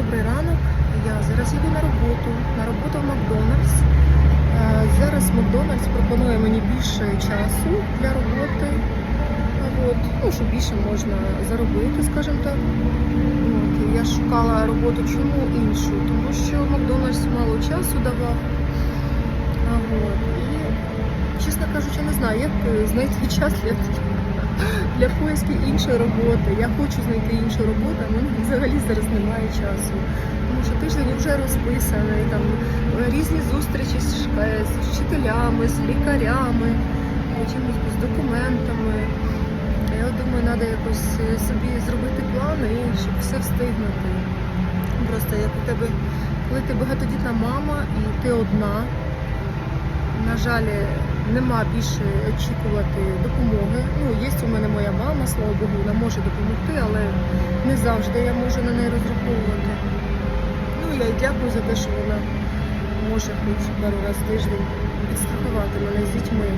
Добрий ранок. Я зараз їду на роботу. На роботу в Макдональдс. Е, Зараз Макдональдс пропонує мені більше часу для роботи. От. Ну, що більше можна заробити, скажімо так. От. Я шукала роботу чому іншу, тому що Макдональдс мало часу давав. От. І, чесно кажучи, не знаю, як е, знайти час для, для поиски іншої роботи. Я хочу знайти іншу роботу, а мене взагалі зараз немає часу. Тому що тиждень вже розписаний, там е, різні зустрічі з, з вчителями, з лікарями, чимось з документами. Я думаю, треба якось е, собі зробити плани, щоб все встигнути. Просто як у тебе, коли ти багатодітна мама і ти одна, на жаль, нема більше очікувати допомоги. Ну, є у мене моя мама, слава Богу, вона може допомогти, але не завжди я можу на неї розраховувати. Ну, я й дякую за те, що вона може хоч пару разів в тиждень підстрахувати мене з дітьми.